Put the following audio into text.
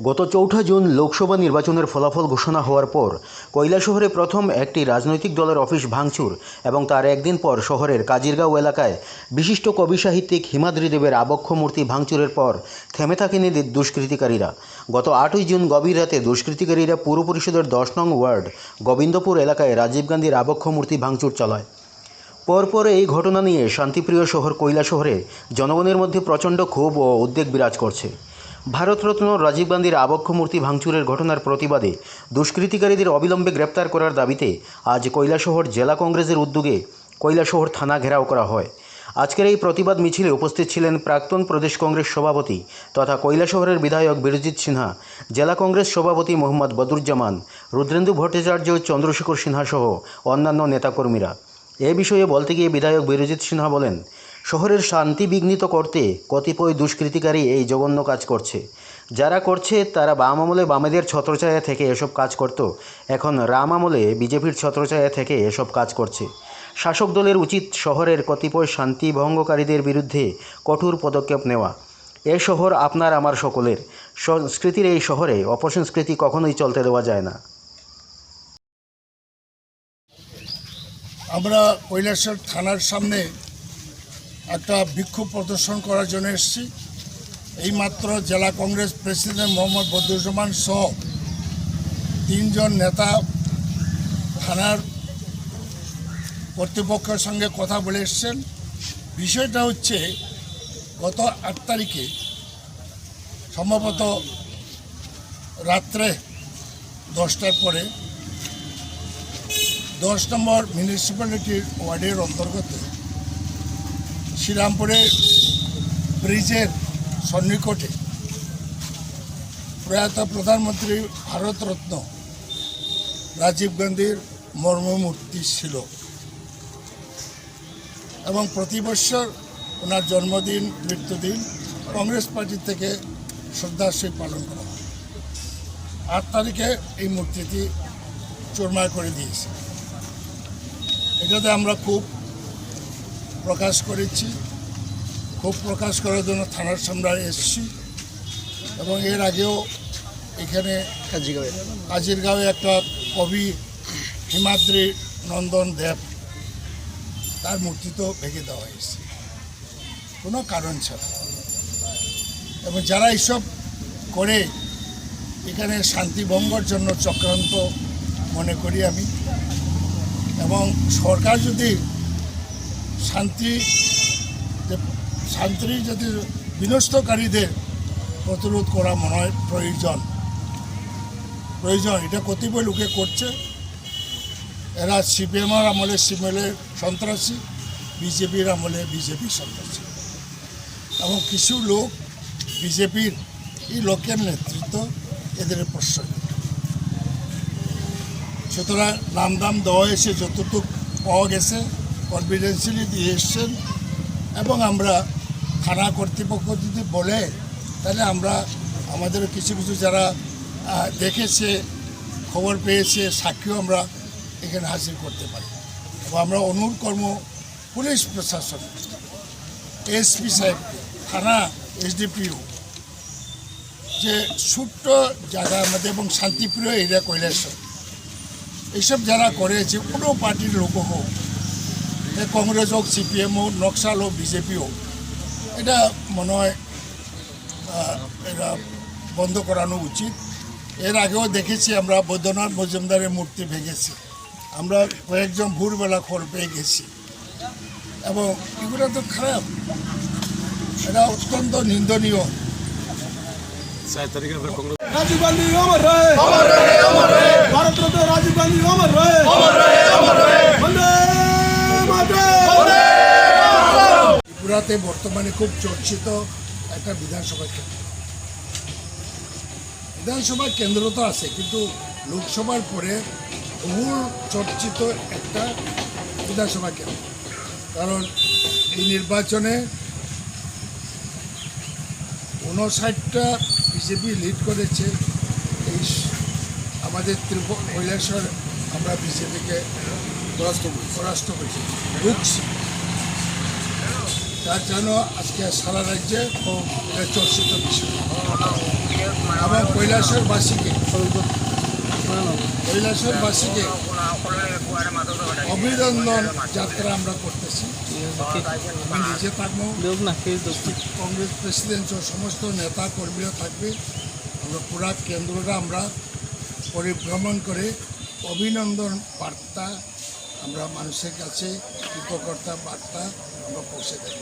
গত চৌঠা জুন লোকসভা নির্বাচনের ফলাফল ঘোষণা হওয়ার পর কৈলাসহরে প্রথম একটি রাজনৈতিক দলের অফিস ভাঙচুর এবং তার একদিন পর শহরের কাজিরগাঁও এলাকায় বিশিষ্ট কবি সাহিত্যিক হিমাদ্রি দেবের আবক্ষ মূর্তি ভাঙচুরের পর থেমে থাকেনি দুষ্কৃতিকারীরা। গত আটই জুন গভীর রাতে দুষ্কৃতিকারীরা পুর পরিষদের দশ নং ওয়ার্ড গোবিন্দপুর এলাকায় রাজীব গান্ধীর আবক্ষ মূর্তি ভাঙচুর চালায়। পরপর এই ঘটনা নিয়ে শান্তিপ্রিয় শহর কৈলাসহরে জনগণের মধ্যে প্রচণ্ড ক্ষোভ ও উদ্বেগ বিরাজ করছে। ভারতরত্ন রাজীব গান্ধীর আবক্ষ মূর্তি ভাঙচুরের ঘটনার প্রতিবাদে দুষ্কৃতিকারীদের অবিলম্বে গ্রেপ্তার করার দাবিতে আজ কৈলাসহর জেলা কংগ্রেসের উদ্যোগে কৈলাসহর থানা ঘেরাও করা হয়। আজকের এই প্রতিবাদ মিছিলে উপস্থিত ছিলেন প্রাক্তন প্রদেশ কংগ্রেস সভাপতি তথা কৈলাসহরের বিধায়ক বীরজিৎ সিনহা, জেলা কংগ্রেস সভাপতি মোহাম্মদ বদরুজ্জামান, রুদ্রেন্দু ভট্টাচার্য, চন্দ্রশেখর সিনহা সহ অন্যান্য নেতাকর্মীরা। এ বিষয়ে বলতে গিয়ে বিধায়ক বীরজিৎ সিনহা বলেন শহরের শান্তি বিঘ্নিত করতে কতিপয় দুষ্কৃতিকারী এই জঘন্য কাজ করছে। যারা করছে, তারা বাম আমলে বামেদের ছত্রছায়া থেকে এসব কাজ করত। এখন রাম আমলে বিজেপির ছত্রছায়া থেকে এসব কাজ করছে। শাসক দলের উচিত শহরের কতিপয় শান্তি ভঙ্গকারীদের বিরুদ্ধে কঠোর পদক্ষেপ নেওয়া। এ শহর আপনার, আমার সকলের। সংস্কৃতির এই শহরে অপসংস্কৃতি কখনোই চলতে দেওয়া যায় না। আমরা কৈলাসর থানার সামনে একটা বিক্ষোভ প্রদর্শন করার জন্য এসেছি। এইমাত্র জেলা কংগ্রেস প্রেসিডেন্ট মোহাম্মদ বদরুজ্জামান সহ তিনজন নেতা থানার কর্তৃপক্ষের সঙ্গে কথা বলে এসছেন। বিষয়টা হচ্ছে, গত আট তারিখে সম্ভবত রাত্রে দশটার পরে দশ নম্বর মিউনিসিপ্যালিটির ওয়ার্ডের অন্তর্গত শ্রীরামপুরে ব্রিজের সন্নিকটে প্রয়াত প্রধানমন্ত্রী ভারতরত্ন রাজীব গান্ধীর মর্মমূর্তি ছিল। এবং প্রতি বছর ওনার জন্মদিন, মৃত্যুদিন কংগ্রেস পার্টি থেকে শ্রদ্ধাশীল পালন করা হয়। আট তারিখে এই মূর্তিটি চুরমার করে দিয়েছে। এটাতে আমরা খুব প্রকাশ করেছি খুব প্রকাশ করার জন্য থানার সামনে এসেছি এবং এর আগেও এখানে কাজিরগাঁওয়ে। একটা কবি হিমাদ্রি নন্দন দেব তার মূর্তি তো ভেঙে দেওয়া হয়েছে। কোনো কারণ ছাড়া। এবং যারা এইসব করে এখানে শান্তি ভঙ্গর জন্য চক্রান্ত মনে করি আমি। এবং সরকার যদি শান্তি, যে শান্তি যদি বিনষ্টকারীদের প্রতিরোধ করা মনে হয় প্রয়োজন। প্রয়োজন, এটা কতিপয় লোকে করছে। এরা সিপিএমের আমলে সিপিএমের সন্ত্রাসী, বিজেপির আমলে বিজেপি সন্ত্রাসী। এবং কিছু লোক বিজেপির এই লোকের নেতৃত্ব এদের প্রশ্রয় সুতরাং নাম দাম দেওয়া হয়েছে যতটুকু পাওয়া গেছে। কনফিডেন্সিয়ালি দিয়ে এসছেন এবং আমরা থানা কর্তৃপক্ষ যদি বলে তাহলে আমরা আমাদের কিছু কিছু যারা দেখেছে, খবর পেয়েছে, সাক্ষীও আমরা এখানে হাজির করতে পারি। এবং আমরা অনুরোধ কর্ম পুলিশ প্রশাসন, এসপি সাহেব থানা এসডিপিও, যে ছোট্ট জায়গা আমাদের এবং শান্তিপ্রিয় এরিয়া কৈলাসর, এইসব যারা করে যে কোনো পার্টির লোক হোক কংগ্রেস হোক সি পি এম হোক নকশাল হোক বিজেপি হোক এটা মনে হয় বন্ধ করানো উচিত। এর আগেও দেখেছি আমরা বৈদ্যনাথ মজুমদারের মূর্তি ভেঙেছি আমরা কয়েকজন ভোরবেলা খোর পেয়ে গেছি। এবং এগুলো তো খারাপ। এটা অত্যন্ত নিন্দনীয়। রাজীব গান্ধী অমর ভারত রাজীব গান্ধী অমর ত্রিপুরাতে বর্তমানে খুব চর্চিত একটা বিধানসভা কেন্দ্র। বিধানসভা কেন্দ্র তো আছে কিন্তু লোকসভার পরে বহুল চর্চিত একটা বিধানসভা কেন্দ্র। কারণ এই নির্বাচনে উনষাটটা বিজেপি লিড করেছে এই আমাদের ত্রিপুরা কৈলাসর আমরা বিজেপিকে পরাস্ত পরাস্ত করেছি। তার জন্য আজকে সারা রাজ্যে চর্চিত বিষয়। এবং কৈলাসরবাসীকে কৈলাসরবাসীকে অভিনন্দন যাত্রা আমরা করতেছি। নিজে থাকব, কংগ্রেস প্রেসিডেন্ট সমস্ত নেতা কর্মীরা থাকবে। আমরা পুরা কেন্দ্রটা আমরা পরিভ্রমণ করে অভিনন্দন বার্তা, আমরা মানুষের কাছে কৃতজ্ঞতা বার্তা আমরা পৌঁছে দেব।